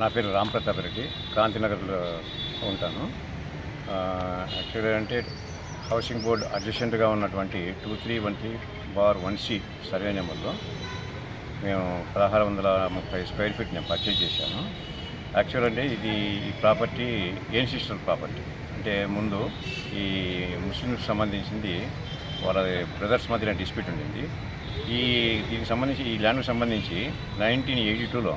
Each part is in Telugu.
నా పేరు రామ్ ప్రతాప్ రెడ్డి క్రాంతినగర్లో ఉంటాను. యాక్చువల్గా అంటే హౌసింగ్ బోర్డ్ అడ్జసెంట్గా ఉన్నటువంటి two three one three bar one C survey నెంబర్లో మేము పదహారు వందల ముప్పై స్క్వేర్ ఫీట్ నేను పర్చేజ్ చేశాను. యాక్చువల్ అంటే ఇది ఈ ప్రాపర్టీ ఏన్సిస్టల్ ప్రాపర్టీ. అంటే ముందు ఈ ముస్లింకి సంబంధించింది వాళ్ళ బ్రదర్స్ మధ్యన డిస్ప్యూట్ ఉండింది. ఈ దీనికి సంబంధించి ఈ ల్యాండ్కి సంబంధించి నైన్టీన్ ఎయిటీ టూలో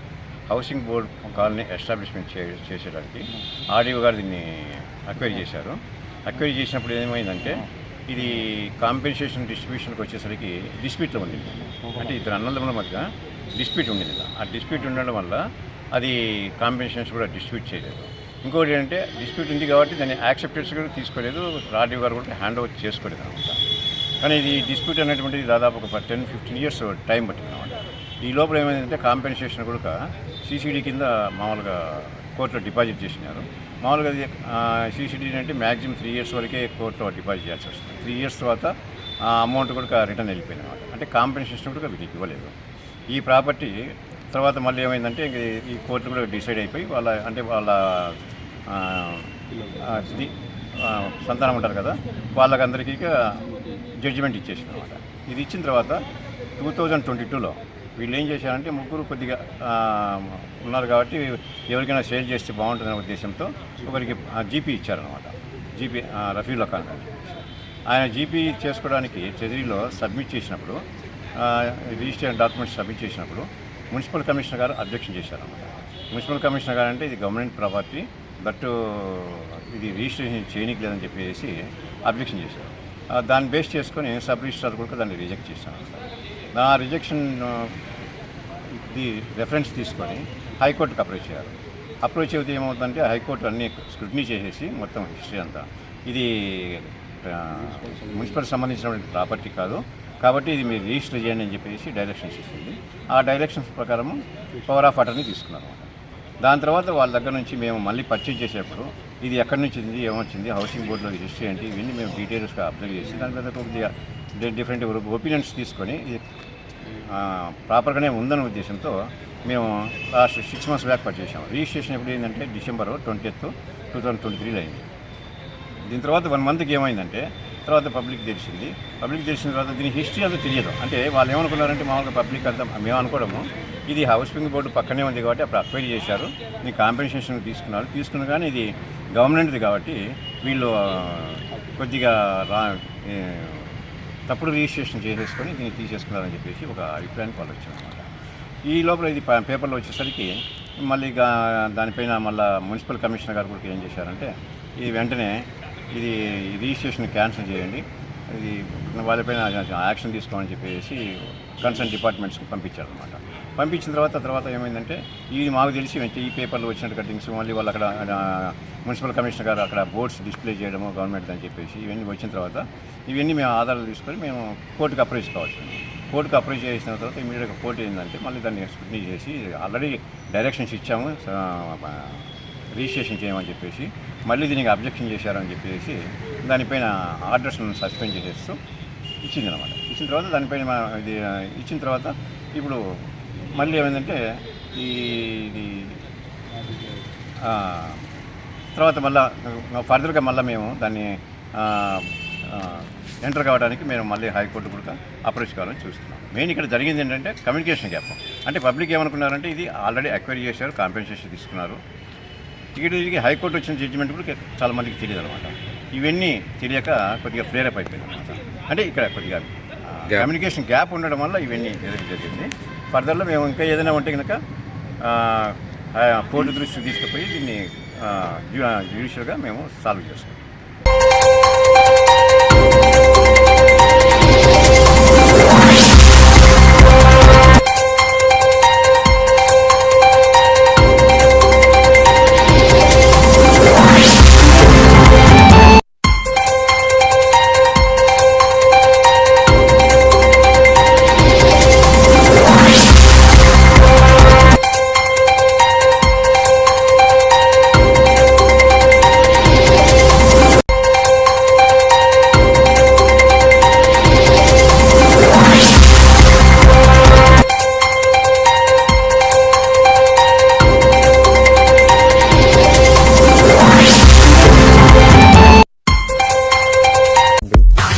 హౌసింగ్ బోర్డ్ కాలనీ ఎస్టాబ్లిష్మెంట్ చే చేసేటానికి ఆర్డీఓ గారు దీన్ని అక్వైరీ చేశారు. అక్వైరీ చేసినప్పుడు ఏమైందంటే ఇది కాంపెన్సేషన్ డిస్ట్రిబ్యూషన్కి వచ్చేసరికి డిస్ప్యూట్లో ఉంది అంటే ఇద్దరు అన్నదమ్ముల మధ్య డిస్ప్యూట్ ఉండింది. ఆ డిస్ప్యూట్ ఉండడం వల్ల అది కాంపెన్సేషన్స్ కూడా డిస్ట్రిబ్యూట్ చేయలేదు. ఇంకోటి ఏంటంటే డిస్ప్యూట్ ఉంది కాబట్టి దాన్ని యాక్సెప్టెన్స్ కూడా తీసుకోలేదు. రాడీ గారు కూడా హ్యాండ్ ఓవర్ చేసుకోలేదు అనమాట. కానీ ఇది డిస్ప్యూట్ అనేటువంటిది దాదాపు ఒక టెన్ ఫిఫ్టీన్ ఇయర్స్ టైం పట్టింది అనమాట. ఈ లోపల ఏమైందంటే కాంపెన్సేషన్ కూడా సీసీడీ కింద మామూలుగా కోర్టులో డిపాజిట్ చేసినారు. మామూలుగా అది సీసీడీ అంటే మ్యాక్సిమం త్రీ ఇయర్స్ వరకే కోర్టులో డిపాజిట్ చేయాల్సి వస్తుంది. త్రీ ఇయర్స్ తర్వాత ఆ అమౌంట్ కూడా రిటర్న్ వెళ్ళిపోయింది అనమాట అంటే కాంపెన్సేషన్ కూడా వీళ్ళకి ఇవ్వలేదు. ఈ ప్రాపర్టీ తర్వాత మళ్ళీ ఏమైందంటే ఇంక ఈ కోర్టు కూడా డిసైడ్ అయిపోయి వాళ్ళ అంటే వాళ్ళ సంతానం ఉంటారు కదా వాళ్ళకందరికీ జడ్జిమెంట్ ఇచ్చేసింది అనమాట ఇది ఇచ్చిన తర్వాత టూ థౌజండ్ ట్వంటీ టూలో వీళ్ళు ఏం చేశారంటే ముగ్గురు కొద్దిగా ఉన్నారు కాబట్టి ఎవరికైనా సేల్ చేస్తే బాగుంటుందనే ఉద్దేశంతో ఒకరికి జీపీ ఇచ్చారనమాట జీపీ రఫీల్ ఖాన్ ఆయన జీపీ చేసుకోవడానికి ట్రెజరీలో సబ్మిట్ చేసినప్పుడు రిజిస్టర్ డాక్యుమెంట్స్ సబ్మిట్ చేసినప్పుడు మున్సిపల్ కమిషనర్ గారు అబ్జెక్షన్ చేశారనమాట మున్సిపల్ కమిషనర్ గారు అంటే ఇది గవర్నమెంట్ ప్రాపర్టీ బట్ ఇది రిజిస్ట్రేషన్ చేయనీకి లేదని చెప్పేసి అబ్జెక్షన్ చేశారు. దాన్ని బేస్ చేసుకొని సబ్ రిజిస్ట్రార్ కూడా దాన్ని రిజెక్ట్ చేశాను నా రిజెక్షన్ ది రెఫరెన్స్ తీసుకొని హైకోర్టుకి అప్రోచ్ చేయాలి. అప్రోచ్ అయితే ఏమవుతుందంటే హైకోర్టు అన్ని స్క్రూటినీ చేసేసి మొత్తం హిస్టరీ అంతా. ఇది మున్సిపల్ సంబంధించినటువంటి ప్రాపర్టీ కాదు. కాబట్టి ఇది మీరు రిజిస్టర్ చేయండి అని చెప్పేసి డైరెక్షన్స్ ఇస్తుంది. ఆ డైరెక్షన్స్ ప్రకారం పవర్ ఆఫ్ అటర్నీ తీసుకున్నాం దాని తర్వాత వాళ్ళ దగ్గర నుంచి మేము మళ్ళీ పర్చేజ్ చేసేప్పుడు ఇది ఎక్కడి నుంచి ఇది ఏమొచ్చింది హౌసింగ్ బోర్డులో హిస్టరీ ఏంటి ఇవన్నీ మేము డీటెయిల్స్గా అబ్జర్వ్ చేసి దాని మీద కొద్దిగా డిఫరెంట్ ఒపీనియన్స్ తీసుకొని ఇది ప్రాపర్గానే ఉందనే ఉద్దేశంతో మేము లాస్ట్ సిక్స్ మంత్స్ బ్యాక్ పర్చేసాం రిజిస్ట్రేషన్ ఎప్పుడు ఏంటంటే December twenty two thousand twenty త్రీలో అయింది. దీని తర్వాత వన్ మంత్కి ఏమైందంటే తర్వాత పబ్లిక్ తెలిసింది పబ్లిక్ తెలిసిన తర్వాత దీని హిస్టరీ అంతా తెలియదు. అంటే వాళ్ళు ఏమనుకున్నారంటే మామూలుగా పబ్లిక్ అంతా మేము అనుకోవడము. ఇది హౌసింగ్ బోర్డు పక్కనే ఉంది కాబట్టి అప్పుడు అక్వైరీ చేశారు. దీని కాంపెన్సేషన్ తీసుకున్నారు. తీసుకున్న కానీ ఇది గవర్నమెంట్ది కాబట్టి వీళ్ళు కొద్దిగా రా తప్పుడు రిజిస్ట్రేషన్ చేసేసుకొని దీన్ని తీసేసుకున్నారని చెప్పేసి ఒక అభిప్రాయానికి వాళ్ళు వచ్చారనమాట ఈ లోపల ఇది పేపర్లో వచ్చేసరికి మళ్ళీ దానిపైన మళ్ళీ మున్సిపల్ కమిషనర్ గారు కూడా ఏం చేశారంటే ఇది వెంటనే ఇది రిజిస్ట్రేషన్ క్యాన్సిల్ చేయండి. ఇది వాళ్ళపైన యాక్షన్ తీసుకోమని చెప్పేసి కన్సర్న్ డిపార్ట్మెంట్స్కి పంపించారు అనమాట పంపించిన తర్వాత తర్వాత ఏమైందంటే ఇది మాకు తెలిసి ఈ పేపర్లో వచ్చినట్టు కట్టింగ్స్ మళ్ళీ వాళ్ళు అక్కడ మున్సిపల్ కమిషనర్ గారు అక్కడ బోర్డ్స్ డిస్ప్లే చేయడము గవర్నమెంట్ అని చెప్పేసి ఇవన్నీ వచ్చిన తర్వాత ఇవన్నీ మేము ఆధారాలు తీసుకొని మేము కోర్టుకు అప్రోచ్ కావచ్చు. కోర్టుకు అప్రోచ్ చేసిన తర్వాత ఇమీడియట్గా కోర్టు ఏంటంటే మళ్ళీ దాన్ని స్క్రూటినీ చేసి ఆల్రెడీ డైరెక్షన్స్ ఇచ్చాము రిజిస్ట్రేషన్ చేయమని చెప్పేసి మళ్ళీ దీనికి అబ్జెక్షన్ చేశారని చెప్పేసి దానిపైన ఆర్డర్స్ను సస్పెండ్ చేసేస్తూ ఇచ్చింది అనమాట ఇచ్చిన తర్వాత దానిపైన ఇది ఇచ్చిన తర్వాత ఇప్పుడు మళ్ళీ ఏమైందంటే ఈ ఇది తర్వాత మళ్ళా ఫర్దర్గా మళ్ళీ మేము దాన్ని ఎంటర్ కావడానికి మేము మళ్ళీ హైకోర్టు కూడా అప్రోచ్ కావాలని చూస్తున్నాం. మెయిన్ ఇక్కడ జరిగింది ఏంటంటే కమ్యూనికేషన్ గ్యాప్. అంటే పబ్లిక్ ఏమనుకున్నారంటే ఇది ఆల్రెడీ అక్వైరీ చేశారు కాంపెన్సేషన్ తీసుకున్నారు. టికెట్ తిరిగి హైకోర్టు వచ్చిన జడ్జిమెంట్ కూడా చాలా మందికి తెలియదు అనమాట ఇవన్నీ తెలియక కొద్దిగా ఫ్లేరప్ అయిపోయింది అనమాట అంటే ఇక్కడ కొద్దిగా కమ్యూనికేషన్ గ్యాప్ ఉండడం వల్ల ఇవన్నీ ఎదురు జరిగింది. ఫర్దర్లో మేము ఇంకా ఏదైనా ఉంటే కనుక కోర్టు దృష్టికి తీసుకుపోయి దీన్ని జ్యుడిషియల్గా మేము సాల్వ్ చేస్తాం